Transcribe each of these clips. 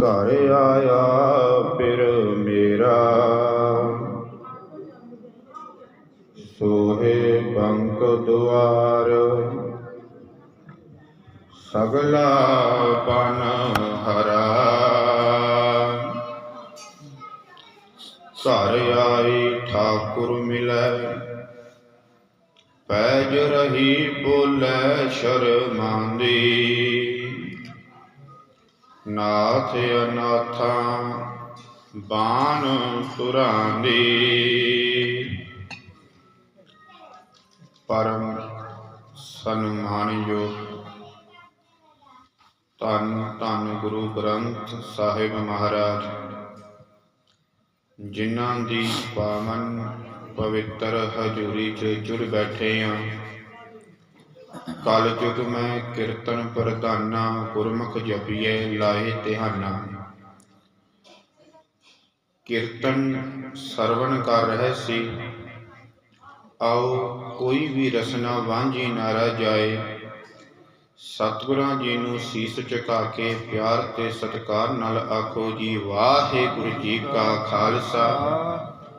ਘਰ ਆਇਆ, ਫਿਰ ਮੇਰਾ ਸੋਹੇ ਬੰਕ ਦੁਆਰ। ਸਗਲਾ ਪਨ ਹਰਾ। ਘਰ ਆਈ ਠਾਕੁਰ ਮਿਲੈ, ਪੈਜ ਰਹੀ ਬੋਲੇ ਸ਼ਰਮਾਂਦੀ। ਨਾਥ ਅਨਾਥਾ, ਬਾਣ ਤੁਰਾਂਦੀ ਪਰਮ ਸਨਮਾਨਯੋਗ ਧੰਨ ਧੰਨ ਗੁਰੂ ਗ੍ਰੰਥ ਸਾਹਿਬ ਮਹਾਰਾਜ, ਜਿਨ੍ਹਾਂ ਦੀ ਪਾਵਨ ਪਵਿੱਤਰ ਹਜ਼ੂਰੀ 'ਚ ਜੁੜ ਬੈਠੇ ਆ। ਕਲ ਯੁਗ ਮੈਂ ਕੀਰਤਨ ਪ੍ਰਧਾਨਾ, ਗੁਰਮੁਖ ਜਪੀਏ ਲਾਏ ਧਿਆਨਾ। ਕੀਰਤਨ ਸਰਵਣ ਕਰ ਰਹੇ ਸੀ। ਆਓ ਕੋਈ ਵੀ ਰਸਨਾ ਵਾਂਝੀ ਨਾ ਰਹਿ ਜਾਏ। ਸਤਿਗੁਰਾਂ ਜੀ ਨੂੰ ਸੀਸ ਝੁਕਾ ਕੇ ਪਿਆਰ ਤੇ ਸਤਿਕਾਰ ਨਾਲ ਆਖੋ ਜੀ, ਵਾਹਿਗੁਰੂ ਜੀ ਕਾ ਖਾਲਸਾ,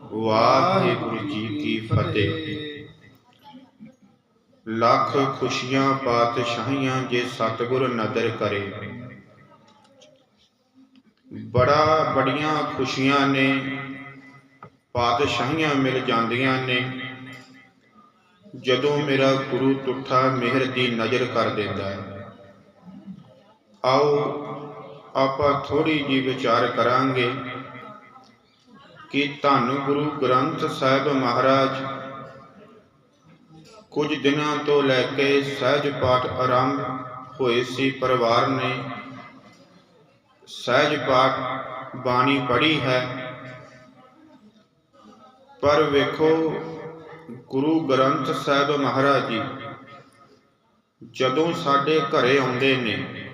ਵਾਹਿਗੁਰੂ ਜੀ ਕੀ ਫਤਿਹ। ਲੱਖ ਖੁਸ਼ੀਆਂ ਪਾਤਸ਼ਾਹੀਆਂ ਜੇ ਸਤਿਗੁਰ ਨਦਰ ਕਰੇ। ਬੜਾ ਬੜੀਆਂ ਖੁਸ਼ੀਆਂ ਨੇ, ਪਾਤਸ਼ਾਹੀਆਂ ਮਿਲ ਜਾਂਦੀਆਂ ਨੇ। ਜਦੋਂ ਮੇਰਾ ਗੁਰੂ ਟੁੱਠਾ ਮਿਹਰ ਦੀ ਨਜ਼ਰ ਕਰ ਦਿੰਦਾ ਹੈ। ਆਓ ਆਪਾਂ ਥੋੜੀ ਜੀ ਵਿਚਾਰ ਕਰਾਂਗੇ ਕਿ ਧੰਨ ਗੁਰੂ ਗ੍ਰੰਥ ਸਾਹਿਬ ਮਹਾਰਾਜ ਕੁਝ ਦਿਨਾਂ ਤੋਂ ਲੈ ਕੇ ਸਹਿਜ ਪਾਠ ਆਰੰਭ ਹੋਏ ਸੀ ਪਰਿਵਾਰ ਨੇ। ਸਹਿਜ ਪਾਠ ਬਾਣੀ ਪੜ੍ਹੀ ਹੈ। ਪਰ ਵੇਖੋ, ਗੁਰੂ ਗ੍ਰੰਥ ਸਾਹਿਬ ਮਹਾਰਾਜ ਜੀ, ਜਦੋਂ ਸਾਡੇ ਘਰੇ ਆਉਂਦੇ ਨੇ,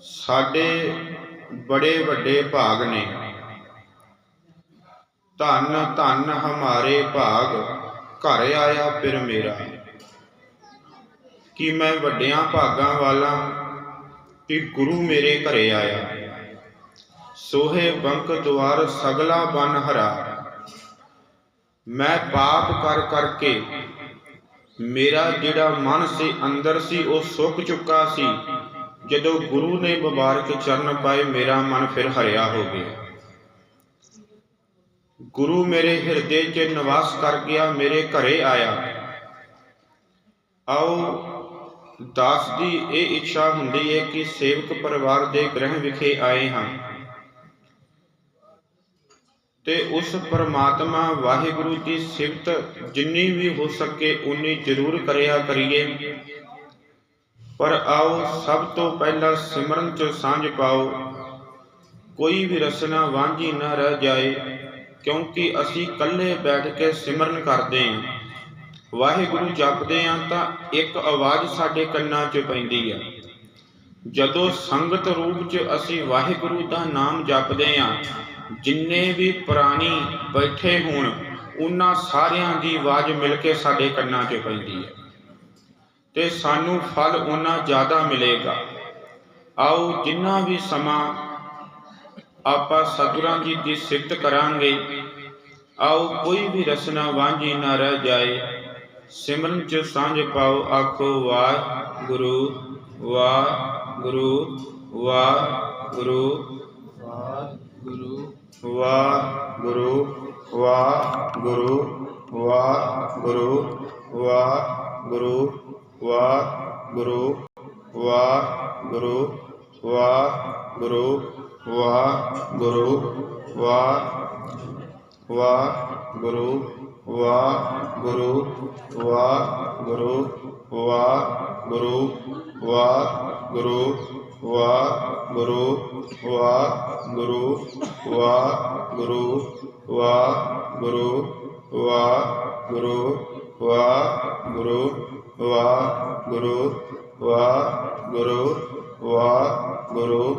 ਸਾਡੇ ਬੜੇ ਵੱਡੇ ਭਾਗ ਨੇ। ਧੰਨ ਧੰਨ ਹਮਾਰੇ ਭਾਗ। ਘਰ ਆਇਆ ਫਿਰ ਮੇਰਾ। ਕਿ ਮੈਂ ਵੱਡਿਆਂ ਭਾਗਾਂ ਵਾਲਾ ਕਿ ਗੁਰੂ ਮੇਰੇ ਘਰੇ ਆਇਆ। ਸੋਹੇ ਬੰਕ ਦੁਆਰ ਸਗਲਾ ਬਨ ਹਰਾ। ਮੈਂ ਪਾਪ ਕਰ ਕਰਕੇ ਮੇਰਾ ਜਿਹੜਾ ਮਨ ਸੀ ਅੰਦਰ ਸੀ, ਉਹ ਸੁੱਕ ਚੁੱਕਾ ਸੀ। ਜਦੋਂ ਗੁਰੂ ਨੇ ਮੁਬਾਰਕ ਚਰਨ ਪਾਏ, ਮੇਰਾ ਮਨ ਫਿਰ ਹਰਿਆ ਹੋ ਗਿਆ। ਗੁਰੂ ਮੇਰੇ ਹਿਰਦੇ 'ਚ ਨਿਵਾਸ ਕਰ ਗਿਆ, ਮੇਰੇ ਘਰੇ ਆਇਆ। ਆਓ, ਦਾਸ ਦੀ ਇਹ ਇੱਛਾ ਹੁੰਦੀ ਹੈ ਕਿ ਸੇਵਕ ਪਰਿਵਾਰ ਦੇ ਗ੍ਰਹਿ ਵਿਖੇ ਆਏ ਹਾਂ। ਤੇ ਉਸ ਪਰਮਾਤਮਾ ਵਾਹਿਗੁਰੂ ਦੀ ਸਿਫਤ ਜਿੰਨੀ ਵੀ ਹੋ ਸਕੇ ਉਨੀ ਜ਼ਰੂਰ ਕਰਿਆ ਕਰੀਏ। ਪਰ ਆਓ, ਸਭ ਤੋਂ ਪਹਿਲਾਂ ਸਿਮਰਨ 'ਚ ਸਾਂਝ ਪਾਓ। ਕੋਈ ਵੀ ਰਸਨਾ ਵਾਂਝੀ ਨਾ ਰਹਿ ਜਾਏ। ਕਿਉਂਕਿ ਅਸੀਂ ਇਕੱਲੇ ਬੈਠ ਕੇ ਸਿਮਰਨ ਕਰਦੇ ਹਾਂ। ਵਾਹਿਗੁਰੂ ਜਪਦੇ ਹਾਂ ਤਾਂ ਇੱਕ ਆਵਾਜ਼ ਸਾਡੇ ਕੰਨਾਂ 'ਚ ਪੈਂਦੀ ਹੈ ਜਦੋਂ ਸੰਗਤ ਰੂਪ 'ਚ ਅਸੀਂ ਵਾਹਿਗੁਰੂ ਦਾ ਨਾਮ ਜਪਦੇ ਹਾਂ, ਜਿੰਨੇ ਵੀ ਪ੍ਰਾਣੀ ਬੈਠੇ ਹੋਣ, ਉਹਨਾਂ ਸਾਰਿਆਂ ਦੀ ਆਵਾਜ਼ ਮਿਲ ਕੇ ਸਾਡੇ ਕੰਨਾਂ 'ਚ ਪੈਂਦੀ ਹੈ ਤੇ ਸਾਨੂੰ ਫਲ ਉਹਨਾਂ ਜ਼ਿਆਦਾ ਮਿਲੇਗਾ। ਆਓ ਜਿੰਨਾ ਵੀ ਸਮਾਂ ਆਪਾਂ ਸਤਿਗੁਰਾਂ ਜੀ ਦੀ ਸਿਫਤ ਕਰਾਂਗੇ। ਆਓ ਕੋਈ ਵੀ ਰਸਨਾ ਵਾਂਝੀ ਨਾ ਰਹਿ ਜਾਏ। ਸਿਮਰਨ ਚ ਸਾਂਝ ਪਾਓ, ਆਖੋ ਵਾਹਿਗੁਰੂ ਵਾਹਿਗੁਰੂ ਵਾਹਿਗੁਰੂ ਵਾਹਿਗੁਰੂ ਵਾਹਿਗੁਰੂ ਵਾਹਿਗੁਰੂ ਵਾਹਿਗੁਰੂ ਵਾਹਿਗੁਰੂ ਵਾਹਿਗੁਰੂ ਵਾਹਿਗੁਰੂ ਵਾਹਿਗੁਰੂ ਵਾਹਿਗੁਰੂ ਵਾਹਿਗੁਰੂ ਵਾਹਿਗੁਰੂ ਵਾਹਿਗੁਰੂ ਵਾਹਿਗੁਰੂ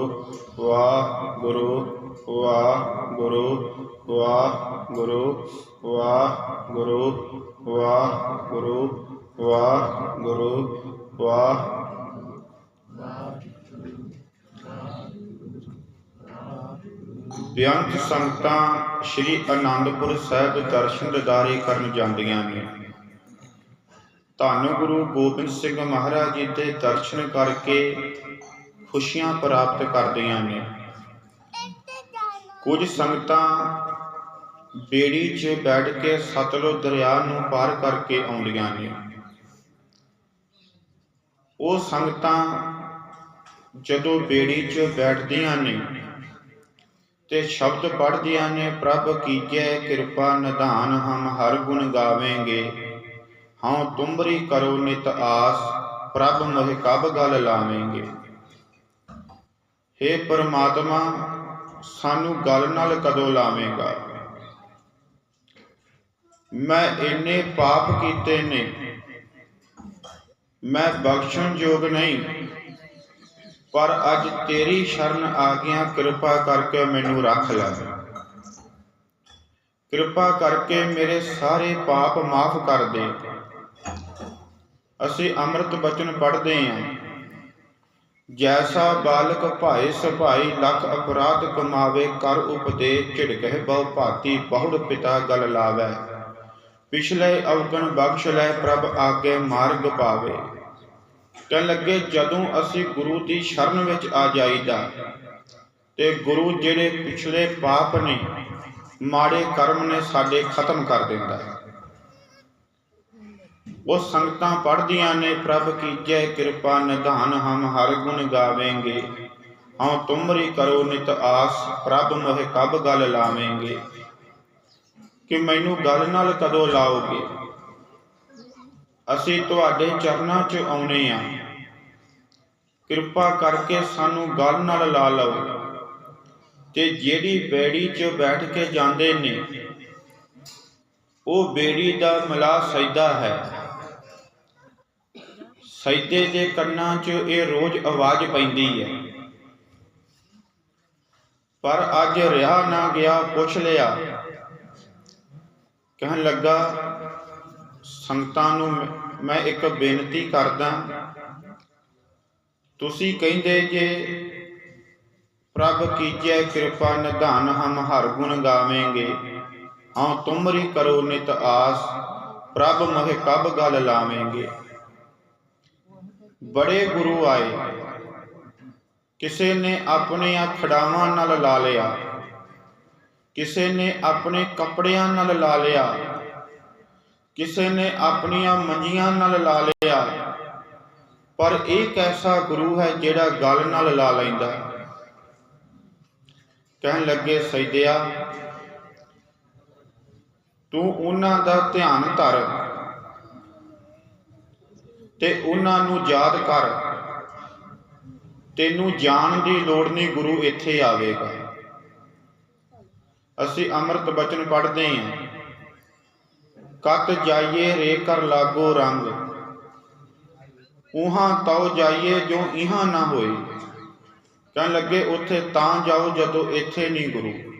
ਸ੍ਰੀ ਅਨੰਦਪੁਰ ਸਾਹਿਬ ਦਰਸ਼ਨ ਦਿਦਾਰੇ ਕਰਨ ਜਾਂਦੀਆਂ ਨੇ। ਧੰਨ ਗੁਰੂ ਗੋਬਿੰਦ ਸਿੰਘ ਮਹਾਰਾਜ ਜੀ ਦੇ ਦਰਸ਼ਨ ਕਰਕੇ ਖੁਸ਼ੀਆਂ ਪ੍ਰਾਪਤ ਕਰਦੀਆਂ ਨੇ। ਕੁਝ ਸੰਗਤਾਂ ਬੇੜੀ 'ਚ ਬੈਠ ਕੇ ਸਤਲੁਜ ਦਰਿਆ ਨੂੰ ਪਾਰ ਕਰਕੇ ਆਉਂਦੀਆਂ ਨੇ। ਉਹ ਸੰਗਤਾਂ ਜਦੋਂ ਬੇੜੀ 'ਚ ਬੈਠਦੀਆਂ ਨੇ ਤੇ ਸ਼ਬਦ ਪੜ੍ਹਦੀਆਂ ਨੇ ਪ੍ਰਭ ਕੀਜੈ ਕਿਰਪਾ ਨਿਧਾਨ ਹਮ ਹਰ ਗੁਣ ਗਾਵੇਂਗੇ। ਹਉ ਤੁਮਰੀ ਕਰੋ ਨਿਤ ਆਸ, ਪ੍ਰਭ ਮੋਹਿ ਕਬ ਗਲ ਲਾਵੇਂਗੇ। हे ਪਰਮਾਤਮਾ, ਸਾਨੂੰ ਗਲ ਨਾਲ ਕਦੋਂ ਲਾਵੇਂਗਾ? ਮੈਂ ਇੰਨੇ ਪਾਪ ਕੀਤੇ ਨੇ, ਮੈਂ ਬਖਸ਼ਣ ਯੋਗ ਨਹੀਂ। ਪਰ ਅੱਜ ਤੇਰੀ ਸ਼ਰਨ ਆ ਗਿਆ, ਕਿਰਪਾ ਕਰਕੇ ਮੈਨੂੰ ਰੱਖ ਲੈ। ਕਿਰਪਾ ਕਰਕੇ ਮੇਰੇ ਸਾਰੇ ਪਾਪ ਮਾਫ ਕਰ ਦੇ। ਅਸੀਂ ਅੰਮ੍ਰਿਤ ਬਚਨ ਪੜ੍ਹਦੇ ਹਾਂ ਜੈਸਾ ਬਾਲਕ ਭਾਏ ਸੁਭਾਈ ਲੱਖ ਅਪਰਾਧ ਕਮਾਵੇ, ਕਰ ਉਪਦੇ ਝਿੜਕਹਿ ਬਹੁ ਭਾਤੀ, ਬਹੁੜ ਪਿਤਾ ਗਲ ਲਾਵੈ। ਪਿਛਲੇ ਅਵਗਣ ਬਖਸ਼ ਲੈ ਪ੍ਰਭ ਆਗੇ ਮਾਰਗ ਪਾਵੇ। ਕਹਿਣ ਲੱਗੇ, ਜਦੋਂ ਅਸੀਂ ਗੁਰੂ ਦੀ ਸ਼ਰਨ ਵਿੱਚ ਆ ਜਾਈਦਾ ਤੇ ਗੁਰੂ ਜਿਹੜੇ ਪਿਛਲੇ ਪਾਪ ਨੇ, ਮਾੜੇ ਕਰਮ ਨੇ ਸਾਡੇ ਖਤਮ ਕਰ ਦਿੰਦਾ ਉਹ ਸੰਗਤਾਂ ਪੜਦੀਆਂ ਨੇ, ਪ੍ਰਭ ਕੀਜੈ ਕਿਰਪਾ ਨਿਧਾਨ, ਹਮ ਹਰ ਗੁਣ ਗਾਵੇਂਗੇ। ਹਉ ਤੁਮਰੀ ਕਰੋ ਨਿਤ ਆਸ, ਪ੍ਰਭ ਮੋਹਿ ਕਬ ਗਲ ਲਾਵੇਂਗੇ। ਕਿ ਮੈਨੂੰ ਗੱਲ ਨਾਲ ਕਦੋਂ ਲਾਓਗੇ? ਅਸੀਂ ਤੁਹਾਡੇ ਚਰਨਾਂ 'ਚ ਆਉਣੇ ਆ। ਕਿਰਪਾ ਕਰਕੇ ਸਾਨੂੰ ਗੱਲ ਨਾਲ ਲਾ ਲਓ। ਤੇ ਜਿਹੜੀ ਬੇੜੀ 'ਚ ਬੈਠ ਕੇ ਜਾਂਦੇ ਨੇ, ਉਹ ਬੇੜੀ ਦਾ ਮਲਾ ਸਜਦਾ ਹੈ। ਸਜਦੇ ਦੇ ਕੰਨਾਂ 'ਚ ਇਹ ਰੋਜ਼ ਆਵਾਜ਼ ਪੈਂਦੀ ਹੈ। ਪਰ ਅੱਜ ਰਿਹਾ ਨਾ ਗਿਆ ਪੁੱਛ ਲਿਆ। ਕਹਿਣ ਲੱਗਾ ਸੰਗਤਾਂ ਨੂੰ ਮੈਂ- ਇੱਕ ਬੇਨਤੀ ਕਰਦਾ। ਤੁਸੀਂ ਕਹਿੰਦੇ ਜੇ ਪ੍ਰਭ ਕੀਜੈ ਕਿਰਪਾ ਨਿਧਾਨ ਹਮ ਹਰ ਗੁਣ ਗਾਵੇਂਗੇ ਹਉ ਤੁਮਰੀ ਕਰੋ ਨਿਤ ਆਸ, ਪ੍ਰਭ ਮੋਹਿ ਕਬ ਗਲ ਲਾਵੇਂਗੇ। ਬੜੇ ਗੁਰੂ ਆਏ, ਕਿਸੇ ਨੇ ਆਪਣੀਆਂ ਖੜਾਵਾਂ ਨਾਲ ਲਾ ਲਿਆ, ਕਿਸੇ ਨੇ ਆਪਣੇ ਕੱਪੜਿਆਂ ਨਾਲ ਲਾ ਲਿਆ ਕਿਸੇ ਨੇ ਆਪਣੀਆਂ ਮੰਜੀਆਂ ਨਾਲ ਲਾ ਲਿਆ। ਪਰ ਇਹ ਕੈਸਾ ਗੁਰੂ ਹੈ ਜਿਹੜਾ ਗਲ ਨਾਲ ਲਾ ਲੈਂਦਾ? ਕਹਿਣ ਲੱਗੇ ਸੈਦਿਆ ਤੂੰ ਉਹਨਾਂ ਦਾ ਧਿਆਨ ਧਰ ਤੇ ਉਹਨਾਂ ਨੂੰ ਯਾਦ ਕਰ। ਤੈਨੂੰ ਜਾਣ ਦੀ ਲੋੜ ਨਹੀਂ ਗੁਰੂ ਇੱਥੇ ਆਵੇਗਾ। ਅਸੀਂ ਅੰਮ੍ਰਿਤ ਬਚਨ ਪੜ੍ਹਦੇ ਹਾਂ। ਕਤ ਜਾਈਏ ਰੇ ਕਰ ਲਾਗੋ ਰੰਗ। ਉਹਾਂ ਤਉ ਜਾਈਏ ਜੋ ਇਹਾਂ ਨਾ ਹੋਏ। ਕਹਿਣ ਲੱਗੇ, ਉੱਥੇ ਤਾਂ ਜਾਓ ਜਦੋਂ ਇੱਥੇ ਨਹੀਂ ਗੁਰੂ।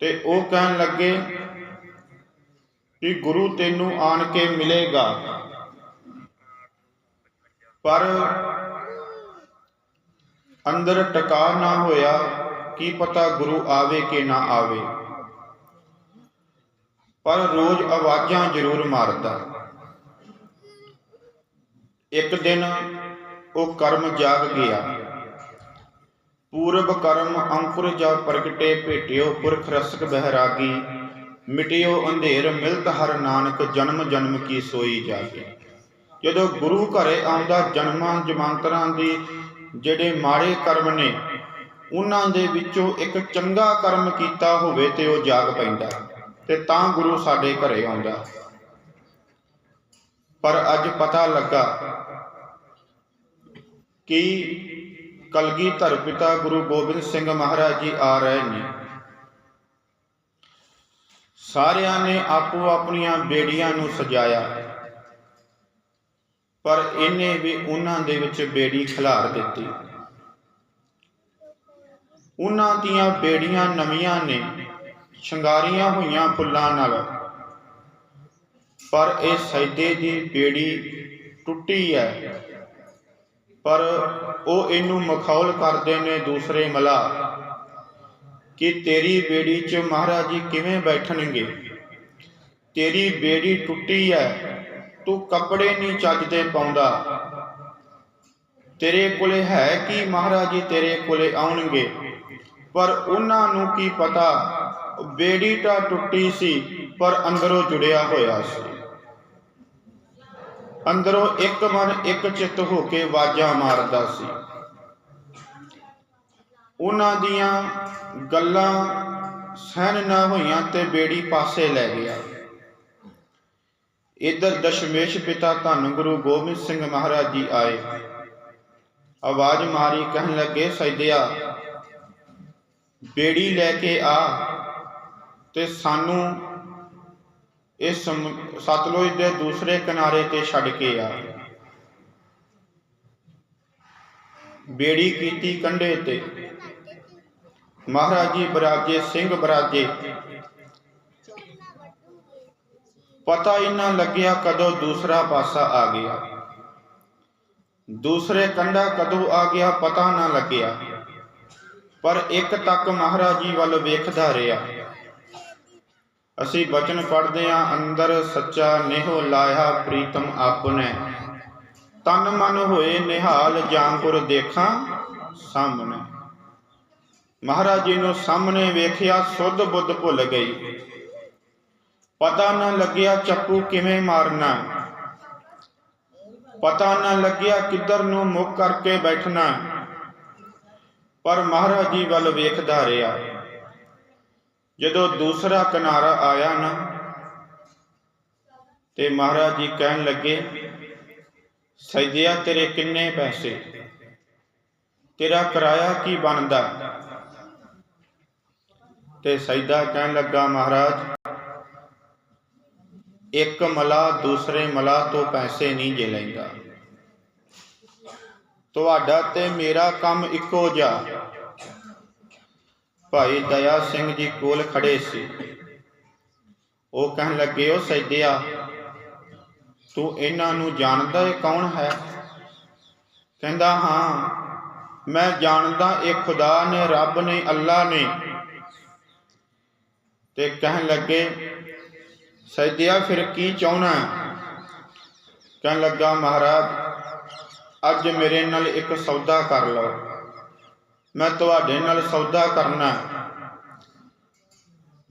ਤੇ ਉਹ ਕਹਿਣ ਲੱਗੇ ਕਿ ਗੁਰੂ ਤੈਨੂੰ ਆਣ ਕੇ ਮਿਲੇਗਾ। ਪਰ ਅੰਦਰ ਟਿਕਾ ਨਾ ਹੋਇਆ, ਕੀ ਪਤਾ ਗੁਰੂ ਆਵੇ ਕਿ ਨਾ ਆਵੇ। ਪਰ ਰੋਜ਼ ਆਵਾਜ਼ਾਂ ਜ਼ਰੂਰ ਮਾਰਦਾ। ਇੱਕ ਦਿਨ ਉਹ ਕਰਮ ਜਾਗ ਗਿਆ। ਪੂਰਬ ਕਰਮ ਅੰਕੁਰ ਜਾ ਪ੍ਰਗਟੇ ਭੇਟਿਓ ਪੁਰਖ ਰਸਕ ਬਹਿਰਾਗੀ, ਮਿਟਿਓ ਅੰਧੇਰ ਮਿਲਤ ਹਰ ਨਾਨਕ ਜਨਮ ਜਨਮ ਕੀ ਸੋਈ ਜਾਗੇ। ਜਦੋਂ ਗੁਰੂ ਘਰੇ ਆਉਂਦਾ ਜਨਮਾਂ ਜਮਾਂਤਰਾਂ ਦੀ, ਜਿਹੜੇ ਮਾੜੇ ਕਰਮ ਨੇ, ਉਹਨਾਂ ਦੇ ਵਿੱਚੋਂ ਇੱਕ ਚੰਗਾ ਕਰਮ ਕੀਤਾ ਹੋਵੇ ਤੇ ਉਹ ਜਾਗ ਪੈਂਦਾ। ਤੇ ਤਾਂ ਗੁਰੂ ਸਾਡੇ ਘਰੇ ਆਉਂਦਾ। ਪਰ ਅੱਜ ਪਤਾ ਲੱਗਾ ਕਿ ਕਲਗੀਧਰ ਪਿਤਾ ਗੁਰੂ ਗੋਬਿੰਦ ਸਿੰਘ ਮਹਾਰਾਜ ਜੀ ਆ ਰਹੇ ਨੇ। ਸਾਰਿਆਂ ਨੇ ਆਪੋ ਆਪਣੀਆਂ ਬੇੜੀਆਂ ਨੂੰ ਸਜਾਇਆ, ਪਰ ਇਹਨੇ ਵੀ ਉਹਨਾਂ ਦੇ ਵਿੱਚ ਬੇੜੀ ਖਿਲਾਰ ਦਿੱਤੀ। ਉਹਨਾਂ ਦੀਆਂ ਬੇੜੀਆਂ ਨਵੀਆਂ ਨੇ। ਸ਼ਿੰਗਾਰੀਆਂ ਹੋਈਆਂ ਫੁੱਲਾਂ ਨਾਲ। ਪਰ ਇਹ ਸੈਦੇ ਦੀ ਬੇੜੀ ਟੁੱਟੀ ਹੈ। ਪਰ ਉਹ ਇਹਨੂੰ ਮਖੌਲ ਕਰਦੇ ਨੇ ਦੂਸਰੇ ਮਲਾ। ਕਿ ਤੇਰੀ ਬੇੜੀ 'ਚ ਮਹਾਰਾਜ ਜੀ ਕਿਵੇਂ ਬੈਠਣਗੇ? ਤੇਰੀ ਬੇੜੀ ਟੁੱਟੀ ਹੈ, ਤੂੰ ਕੱਪੜੇ ਨਹੀਂ ਚੱਜਦੇ ਪਾਉਂਦਾ। ਤੇਰੇ ਕੋਲੇ ਹੈ ਕਿ ਮਹਾਰਾਜ ਜੀ? ਤੇਰੇ ਕੋਲੇ ਆਉਣਗੇ। ਪਰ ਉਹਨਾਂ ਨੂੰ ਕੀ ਪਤਾ ਬੇੜੀ ਤਾਂ ਟੁੱਟੀ ਸੀ, ਪਰ ਅੰਦਰੋਂ ਜੁੜਿਆ ਹੋਇਆ ਸੀ। ਅੰਦਰੋਂ ਇੱਕ ਮਨ ਇੱਕ ਚਿੱਤ ਹੋ ਕੇ ਆਵਾਜ਼ਾਂ ਮਾਰਦਾ ਸੀ। ਉਹਨਾਂ ਦੀਆਂ ਗੱਲਾਂ ਸਹਿਨ ਨਾ ਹੋਈਆਂ ਤੇ ਬੇੜੀ ਪਾਸੇ ਲੈ ਗਿਆ। ਇਧਰ ਦਸ਼ਮੇਸ਼ ਪਿਤਾ ਧੰਨ ਗੁਰੂ ਗੋਬਿੰਦ ਸਿੰਘ ਮਹਾਰਾਜ ਜੀ ਆਏ। ਆਵਾਜ਼ ਮਾਰੀ, ਕਹਿਣ ਲੱਗੇ ਸੈਦਿਆ ਬੇੜੀ ਲੈ ਕੇ ਆ। ਤੇ ਸਾਨੂੰ ਇਸ ਸਤਲੁਜ ਦੇ ਦੂਸਰੇ ਕਿਨਾਰੇ ਤੇ ਛੱਡ ਕੇ ਆ। ਬੇੜੀ ਕੀਤੀ ਕੰਢੇ ਤੇ। ਮਹਾਰਾਜ ਜੀ ਬਰਾਜੇ, ਸਿੰਘ ਬਰਾਜੇ। ਪਤਾ ਹੀ ਨਾ ਲੱਗਿਆ ਕਦੋਂ ਦੂਸਰਾ ਪਾਸਾ ਆ ਗਿਆ। ਦੂਸਰੇ ਕੰਢਾ ਕਦੋਂ ਆ ਗਿਆ ਪਤਾ ਨਾ ਲੱਗਿਆ। ਪਰ ਇੱਕ ਤੱਕ ਮਹਾਰਾਜ ਜੀ ਵੱਲ ਵੇਖਦਾ ਰਿਹਾ। ਅਸੀਂ ਬਚਨ ਪੜ੍ਹਦੇ ਆਂ ਅੰਦਰ ਸੱਚਾ ਨਿਹੋ ਲਾਇਆ ਪ੍ਰੀਤਮ ਆਪਨੇ ਤਨ ਮਨ ਹੋਏ ਨਿਹਾਲ ਜਾਂਗੁਰ ਦੇਖਾਂ ਸਾਹਮਣੇ। ਮਹਾਰਾਜ ਜੀ ਨੂੰ ਸਾਹਮਣੇ ਵੇਖਿਆ ਸੁੱਧ ਬੁੱਧ ਭੁੱਲ ਗਈ। ਪਤਾ ਨਾ ਲੱਗਿਆ ਚੱਪੂ ਕਿਵੇਂ ਮਾਰਨਾ। ਪਤਾ ਨਾ ਲੱਗਿਆ ਕਿੱਧਰ ਨੂੰ ਮੁੱਖ ਕਰਕੇ ਬੈਠਣਾ। ਪਰ ਮਹਾਰਾਜ ਜੀ ਵੱਲ ਵੇਖਦਾ ਰਿਹਾ। ਜਦੋਂ ਦੂਸਰਾ ਕਿਨਾਰਾ ਆਇਆ ਨਾ, ਤੇ ਮਹਾਰਾਜ ਜੀ ਕਹਿਣ ਲੱਗੇ ਸੈਦਿਆ ਤੇਰੇ ਕਿੰਨੇ ਪੈਸੇ? ਤੇਰਾ ਕਿਰਾਇਆ ਕੀ ਬਣਦਾ? ਤੇ ਸੈਦਾ ਕਹਿਣ ਲੱਗਾ, ਮਹਾਰਾਜ, ਇੱਕ ਮਲਾ ਦੂਸਰੇ ਮਲਾ ਤੋਂ ਪੈਸੇ ਨਹੀਂ ਜੇ ਲੈਂਦਾ। ਤੁਹਾਡਾ ਤੇ ਮੇਰਾ ਕੰਮ ਇੱਕੋ ਜਿਹਾ। ਭਾਈ ਦਇਆ ਸਿੰਘ ਜੀ ਕੋਲ ਖੜੇ ਸੀ। ਉਹ ਕਹਿਣ ਲੱਗੇ ਉਹ ਸੈਦਿਆ ਤੂੰ ਇਹਨਾਂ ਨੂੰ ਜਾਣਦਾ ਇਹ ਕੌਣ ਹੈ? ਕਹਿੰਦਾ, ਹਾਂ, ਮੈਂ ਜਾਣਦਾ ਇਹ ਖੁਦਾ ਨੇ, ਰੱਬ ਨੇ, ਅੱਲਾ ਨੇ। ਤੇ ਕਹਿਣ ਲੱਗੇ ਸੈਦਿਆ ਫਿਰ ਕੀ ਚਾਹਣਾ ਕਹਿਣ ਲੱਗਾ, ਮਹਾਰਾਜ, ਅੱਜ ਮੇਰੇ ਨਾਲ ਇੱਕ ਸੌਦਾ ਕਰ ਲਓ। ਮੈਂ ਤੁਹਾਡੇ ਨਾਲ ਸੌਦਾ ਕਰਨਾ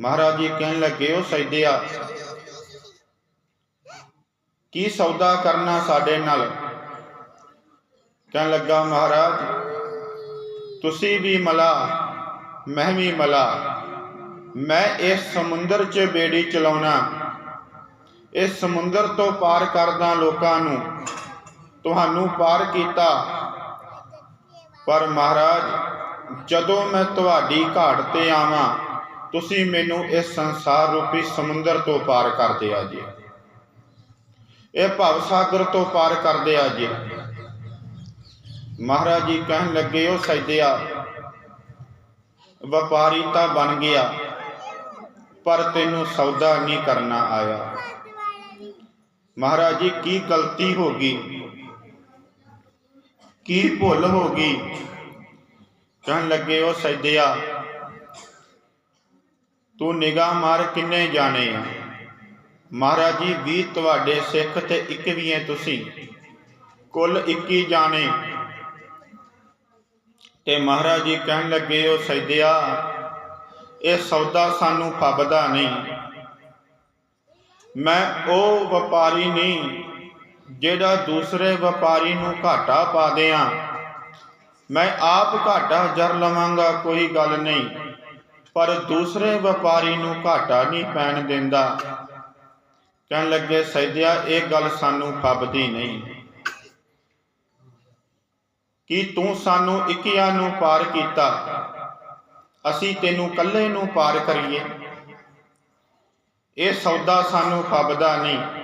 ਮਹਾਰਾਜ ਜੀ ਕਹਿਣ ਲੱਗੇ ਉਹ ਸੈਦਿਆ ਕੀ ਸੌਦਾ ਕਰਨਾ ਸਾਡੇ ਨਾਲ? ਕਹਿਣ ਲੱਗਾ, ਮਹਾਰਾਜ, ਤੁਸੀਂ ਵੀ ਮਲਾ, ਮੈਂ ਵੀ ਮਲਾ। ਮੈਂ ਇਸ ਸਮੁੰਦਰ 'ਚ ਬੇੜੀ ਚਲਾਉਣਾ। ਇਸ ਸਮੁੰਦਰ ਤੋਂ ਪਾਰ ਕਰਦਾ ਲੋਕਾਂ ਨੂੰ। ਤੁਹਾਨੂੰ ਪਾਰ ਕੀਤਾ। ਪਰ ਮਹਾਰਾਜ, ਜਦੋਂ ਮੈਂ ਤੁਹਾਡੀ ਘਾਟ ਤੇ ਆਵਾਂ, ਤੁਸੀਂ ਮੈਨੂੰ ਇਸ ਸੰਸਾਰ ਰੂਪੀ ਸਮੁੰਦਰ ਤੋਂ ਪਾਰ ਕਰ ਦਿਆ ਜੀ। ਇਹ ਭਵ ਸਾਗਰ ਤੋਂ ਪਾਰ ਕਰ ਦਿਆ ਜੀ। ਮਹਾਰਾਜ ਜੀ ਕਹਿਣ ਲੱਗੇ ਉਹ ਸੈਦਿਆ ਵਪਾਰੀ ਤਾਂ ਬਣ ਗਿਆ, ਪਰ ਤੈਨੂੰ ਸੌਦਾ ਨਹੀਂ ਕਰਨਾ ਆਇਆ। ਮਹਾਰਾਜ ਜੀ, ਕੀ ਗਲਤੀ ਹੋ ਗਈ? ਕੀ ਭੁੱਲ ਹੋ ਗਈ? ਕਹਿਣ ਲੱਗੇ ਉਹ ਸੈਦਿਆ ਤੂੰ ਨਿਗਾਹ ਮਾਰ ਕਿੰਨੇ ਜਾਣੇ ਆ? ਮਹਾਰਾਜ ਜੀ 20 ਤੁਹਾਡੇ ਸਿੱਖ ਤੇ 21 ਤੁਸੀਂ? ਕੁੱਲ 21 ਜਾਣੇ। ਤੇ ਮਹਾਰਾਜ ਜੀ ਕਹਿਣ ਲੱਗੇ ਉਹ ਸੈਦਿਆ ਇਹ ਸੌਦਾ ਸਾਨੂੰ ਫੱਬਦਾ ਨਹੀਂ। ਮੈਂ ਉਹ ਵਪਾਰੀ ਨਹੀਂ ਜਿਹੜਾ ਦੂਸਰੇ ਵਪਾਰੀ ਨੂੰ ਘਾਟਾ ਪਾ ਦਿਆਂ। ਮੈਂ ਆਪ ਘਾਟਾ ਜਰ ਲਵਾਂਗਾ, ਕੋਈ ਗੱਲ ਨਹੀਂ। ਪਰ ਦੂਸਰੇ ਵਪਾਰੀ ਨੂੰ ਘਾਟਾ ਨਹੀਂ ਪੈਣ ਦਿੰਦਾ। ਕਹਿਣ ਲੱਗੇ, ਸੈਦਿਆ, ਇਹ ਗੱਲ ਸਾਨੂੰ ਫੱਬਦੀ ਨਹੀਂ। ਕਿ ਤੂੰ ਸਾਨੂੰ ਇਕਿਆਂ ਨੂੰ ਪਾਰ ਕੀਤਾ? ਅਸੀਂ ਤੈਨੂੰ ਇਕੱਲੇ ਨੂੰ ਪਾਰ ਕਰੀਏ। ਇਹ ਸੌਦਾ ਸਾਨੂੰ ਫੱਬਦਾ ਨਹੀਂ।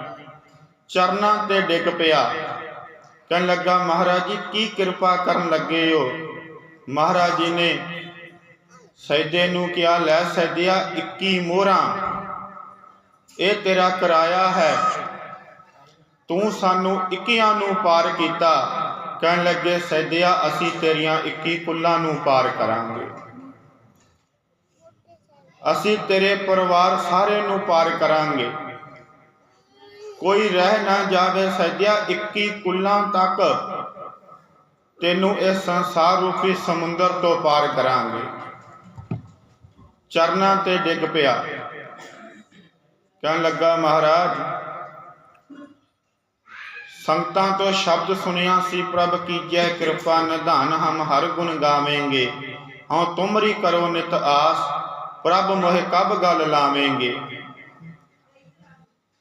ਚਰਨਾਂ ਤੇ ਡਿੱਗ ਪਿਆ। ਕਹਿਣ ਲੱਗਾ, ਮਹਾਰਾਜ ਜੀ, ਕੀ ਕਿਰਪਾ ਕਰਨ ਲੱਗੇ ਹੋ? ਮਹਾਰਾਜ ਜੀ ਨੇ ਸੈਦੇ ਨੂੰ ਕਿਹਾ, ਲੈ ਸੈਦਿਆ 21 ਮੋਹਰਾਂ। ਇਹ ਤੇਰਾ ਕਿਰਾਇਆ ਹੈ। ਤੂੰ ਸਾਨੂੰ 21 ਨੂੰ ਪਾਰ ਕੀਤਾ। ਕਹਿਣ ਲੱਗੇ ਸੈਦਿਆ ਅਸੀਂ ਤੇਰੀਆਂ 21 ਕੁੱਲਾਂ ਨੂੰ ਪਾਰ ਕਰਾਂਗੇ। ਅਸੀਂ ਤੇਰੇ ਪਰਿਵਾਰ ਸਾਰੇ ਨੂੰ ਪਾਰ ਕਰਾਂਗੇ। ਕੋਈ ਰਹਿ ਨਾ ਜਾਵੇ ਸੈਦਿਆ 21 ਕੁੱਲਾਂ ਤੱਕ। ਤੈਨੂੰ ਇਸ ਸੰਸਾਰ ਰੂਪੀ ਸਮੁੰਦਰ ਤੋਂ ਪਾਰ ਕਰਾਂਗੇ। ਚਰਨਾਂ ਤੇ ਡਿੱਗ ਪਿਆ। ਕਹਿਣ ਲੱਗਾ, ਮਹਾਰਾਜ, ਸੰਗਤਾਂ ਤੋਂ ਸ਼ਬਦ ਸੁਨਿਆ ਸੀ ਪ੍ਰਭ ਕੀਜੈ ਕਿਰਪਾ ਨਿਧਾਨ ਹਮ ਹਰ ਗੁਣ ਗਾਵੇਂਗੇ। ਹਉ ਤੁਮਰੀ ਕਰੋ ਨਿਤ ਆਸ, ਪ੍ਰਭ ਮੋਹਿ ਕਬ ਗੱਲ ਲਾਵੇਂਗੇ।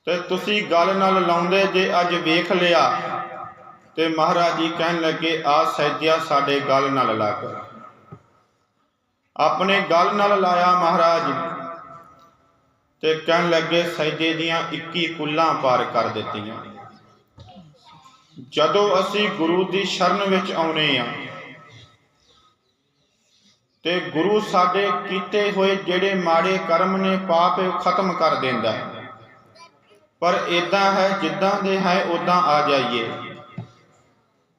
ਤੇ ਤੁਸੀਂ ਗੱਲ ਨਾਲ ਲਾਉਂਦੇ ਜੇ ਅੱਜ ਵੇਖ ਲਿਆ। ਤੇ ਮਹਾਰਾਜ ਜੀ ਕਹਿਣ ਲੱਗੇ, ਆ ਸੈਦਿਆ ਸਾਡੇ ਗੱਲ ਨਾਲ ਲੱਗ ਆਪਣੇ ਗੱਲ ਨਾਲ ਲਾਇਆ ਮਹਾਰਾਜ। ਤੇ ਕਹਿਣ ਲੱਗੇ ਸੈਦੇ ਦੀਆਂ 21 ਕੁੱਲਾਂ ਪਾਰ ਕਰ ਦਿੱਤੀਆਂ। ਜਦੋਂ ਅਸੀਂ ਗੁਰੂ ਦੀ ਸ਼ਰਨ ਵਿੱਚ ਆਉਨੇ ਆ, ਤੇ ਗੁਰੂ ਸਾਡੇ ਕੀਤੇ ਹੋਏ ਜਿਹੜੇ ਮਾੜੇ ਕਰਮ ਨੇ ਪਾਪ ਖਤਮ ਕਰ ਦਿੰਦਾ ਹੈ। ਪਰ ਇਦਾਂ ਹੈ ਜਿੱਦਾਂ ਦੇ ਹੈ ਉਦਾਂ ਆ ਜਾਈਏ।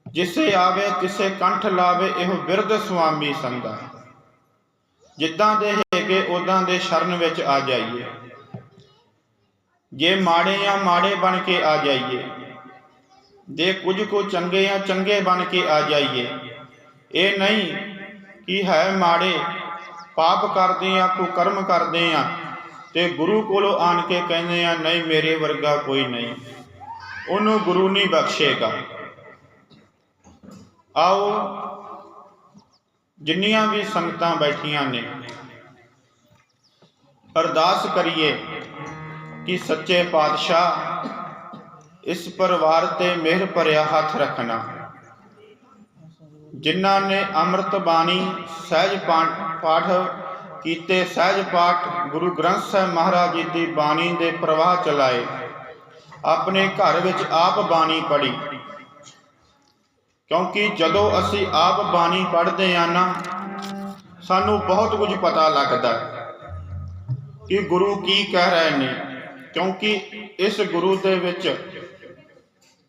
ਜਿਸੇ ਆਵੇ ਕਿਸੇ ਕੰਠ ਲਾਵੇ, ਇਹੋ ਬਿਰਧ ਸੁਆਮੀ ਸੰਗਾ ਜਿੱਦਾਂ ਦੇ ਹੈਗੇ ਉਦਾਂ ਦੇ ਸ਼ਰਨ ਵਿੱਚ ਆ ਜਾਈਏ। ਜੇ ਮਾੜੇ ਆ, ਮਾੜੇ ਬਣ ਕੇ ਆ ਜਾਈਏ। ਜੇ ਕੁਝ ਕੋ ਚੰਗੇ ਆ, ਚੰਗੇ ਬਣ ਕੇ ਆ ਜਾਈਏ। ਇਹ ਨਹੀਂ ਕਿ ਹੈ ਮਾੜੇ, ਪਾਪ ਕਰਦੇ ਆ, ਕੁਕਰਮ ਕਰਦੇ ਆ। ਤੇ ਗੁਰੂ ਕੋਲੋਂ ਆਣ ਕੇ ਕਹਿੰਦੇ ਆ, ਨਹੀਂ, ਮੇਰੇ ਵਰਗਾ ਕੋਈ ਨਹੀਂ। ਉਹਨੂੰ ਗੁਰੂ ਨਹੀਂ ਬਖਸ਼ੇਗਾ। ਆਓ, ਜਿੰਨੀਆਂ ਵੀ ਸੰਗਤਾਂ ਬੈਠੀਆਂ ਨੇ, ਅਰਦਾਸ ਕਰੀਏ ਕਿ ਸੱਚੇ ਪਾਤਸ਼ਾਹ ਇਸ ਪਰਿਵਾਰ ਤੇ ਮਿਹਰ ਭਰਿਆ ਹੱਥ ਰੱਖਣਾ। ਜਿਨ੍ਹਾਂ ਨੇ ਅੰਮ੍ਰਿਤ ਬਾਣੀ, ਸਹਿਜ ਪਾ- ਪਾਠ ਕੀਤੇ ਸਹਿਜ ਪਾਠ ਗੁਰੂ ਗ੍ਰੰਥ ਸਾਹਿਬ ਮਹਾਰਾਜ ਜੀ ਦੀ ਬਾਣੀ ਦੇ ਪ੍ਰਵਾਹ ਚਲਾਏ ਆਪਣੇ ਘਰ ਵਿੱਚ ਆਪ ਬਾਣੀ ਪੜ੍ਹੀ। ਕਿਉਂਕਿ ਜਦੋਂ ਅਸੀਂ ਆਪ ਬਾਣੀ ਪੜ੍ਹਦੇ ਆ ਨਾ, ਸਾਨੂੰ ਬਹੁਤ ਕੁਝ ਪਤਾ ਲੱਗਦਾ ਕਿ ਗੁਰੂ ਕੀ ਕਹਿ ਰਹੇ ਨੇ। ਕਿਉਂਕਿ ਇਸ ਗੁਰੂ ਦੇ ਵਿੱਚ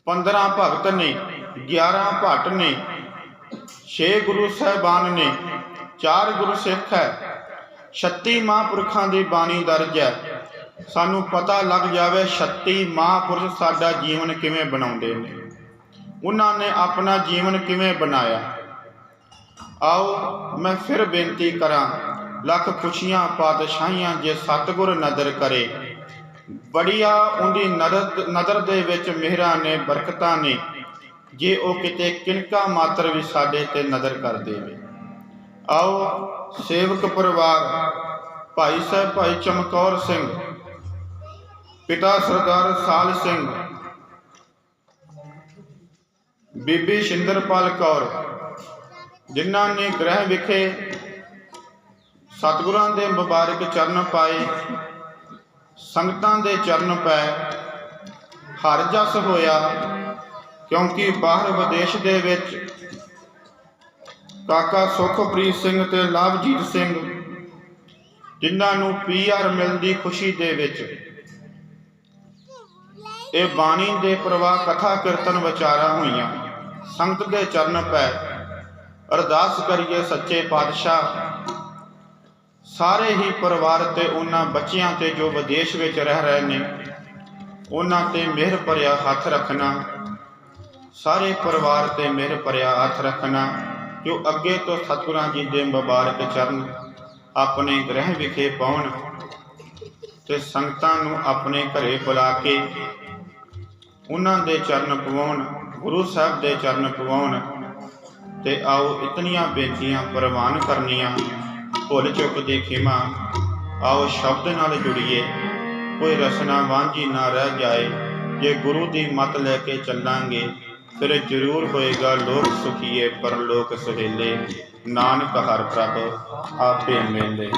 15 ਭਗਤ ਨੇ 11 ਭੱਟ ਨੇ 6 ਗੁਰੂ ਸਾਹਿਬਾਨ ਨੇ 4 ਗੁਰੂ ਸਿੱਖ ਹੈ 36 ਮਹਾਂਪੁਰਖਾਂ ਦੀ ਬਾਣੀ ਦਰਜ ਹੈ। ਸਾਨੂੰ ਪਤਾ ਲੱਗ ਜਾਵੇ 36 ਮਹਾਂਪੁਰਖ ਸਾਡਾ ਜੀਵਨ ਕਿਵੇਂ ਬਣਾਉਂਦੇ ਨੇ। ਉਹਨਾਂ ਨੇ ਆਪਣਾ ਜੀਵਨ ਕਿਵੇਂ ਬਣਾਇਆ। ਆਓ ਮੈਂ ਫਿਰ ਬੇਨਤੀ ਕਰਾਂ, ਲੱਖ ਖੁਸ਼ੀਆਂ ਪਾਤਸ਼ਾਹੀਆਂ ਜੇ ਸਤਿਗੁਰ ਨਦਰ ਕਰੇ। ਬੜੀਆ ਉਹਦੀ ਨਦਰ ਨਦਰ ਦੇ ਵਿੱਚ ਮਿਹਰਾਂ ਨੇ, ਬਰਕਤਾਂ ਨੇ। ਜੇ ਉਹ ਕਿਤੇ ਕਿਨਕਾ ਮਾਤਰ ਵੀ ਸਾਡੇ ਤੇ ਨਜ਼ਰ ਕਰ ਦੇਵੇ। ਆਓ ਸੇਵਕ ਪਰਿਵਾਰ, ਭਾਈ ਸਾਹਿਬ ਭਾਈ ਚਮਕੌਰ ਸਿੰਘ, ਪਿਤਾ ਸਰਦਾਰ ਸਾਲ ਸਿੰਘ, ਬੀਬੀ ਸ਼ਿੰਦਰਪਾਲ ਕੌਰ, ਜਿਨ੍ਹਾਂ ਨੇ ਗ੍ਰਹਿ ਵਿਖੇ ਸਤਿਗੁਰਾਂ ਦੇ ਮੁਬਾਰਕ ਚਰਨ ਪਾਏ, ਸੰਗਤਾਂ ਦੇ ਚਰਨ ਪੈ, ਹਰ ਜਸ ਹੋਇਆ, ਕਿਉਂਕਿ ਬਾਹਰ ਵਿਦੇਸ਼ ਦੇ ਵਿੱਚ ਕਾਕਾ ਸੁਖਪ੍ਰੀਤ ਸਿੰਘ ਤੇ ਲਵਜੀਤ ਸਿੰਘ, ਜਿਨ੍ਹਾਂ ਨੂੰ ਪੀਆਰ ਮਿਲਦੀ ਖੁਸ਼ੀ ਦੇ ਵਿੱਚ। ਇਹ ਬਾਣੀ ਦੇ ਪ੍ਰਵਾਹ ਕਥਾ ਕੀਰਤਨ ਵਿਚਾਰਾਂ ਹੋਈਆਂ। ਸੰਗਤ ਦੇ ਚਰਨ ਪੈ। ਅਰਦਾਸ ਕਰੀਏ ਸੱਚੇ ਪਾਤਸ਼ਾਹ। ਸਾਰੇ ਹੀ ਪਰਿਵਾਰ ਤੇ ਉਹਨਾਂ ਬੱਚਿਆਂ ਤੇ ਜੋ ਵਿਦੇਸ਼ ਵਿੱਚ ਰਹਿ ਰਹੇ ਨੇ, ਉਹਨਾਂ ਤੇ ਮਿਹਰ ਭਰਿਆ ਹੱਥ ਰੱਖਣਾ। ਸਾਰੇ ਪਰਿਵਾਰ ਤੇ ਮਿਹਰ ਭਰਿਆ ਹੱਥ ਰੱਖਣਾ। ਜੋ ਅੱਗੇ ਤੋਂ ਸਤਿਗੁਰਾਂ ਜੀ ਦੇ ਮੁਬਾਰਕ ਚਰਨ ਆਪਣੇ ਗ੍ਰਹਿ ਵਿਖੇ ਪਾਉਣ ਤੇ ਸੰਗਤਾਂ ਨੂੰ ਆਪਣੇ ਘਰੇ ਬੁਲਾ ਕੇ ਉਹਨਾਂ ਦੇ ਚਰਨ ਪਵਾਉਣ, ਗੁਰੂ ਸਾਹਿਬ ਦੇ ਚਰਨ ਪਵਾਉਣ ਤੇ ਆਓ ਇਤਨੀਆਂ ਬੇਨਤੀਆਂ ਪ੍ਰਵਾਨ ਕਰਨੀਆਂ। ਭੁੱਲ ਚੁੱਕ ਦੀ ਖਿਮਾ, ਆਓ ਸ਼ਬਦ ਨਾਲ ਜੁੜੀਏ। ਕੋਈ ਰਸਨਾ ਵਾਂਝੀ ਨਾ ਰਹਿ ਜਾਏ, ਜੇ ਗੁਰੂ ਦੀ ਮਤ ਲੈ ਕੇ ਚੱਲਾਂਗੇ ਫਿਰ ਜ਼ਰੂਰ ਹੋਏਗਾ ਲੋਕ ਸੁਖੀਏ ਪਰਲੋਕ ਸੁਹੇਲੇ। ਨਾਨਕ ਹਰ ਪ੍ਰਭ ਆਪੇ ਮੇਲੇ।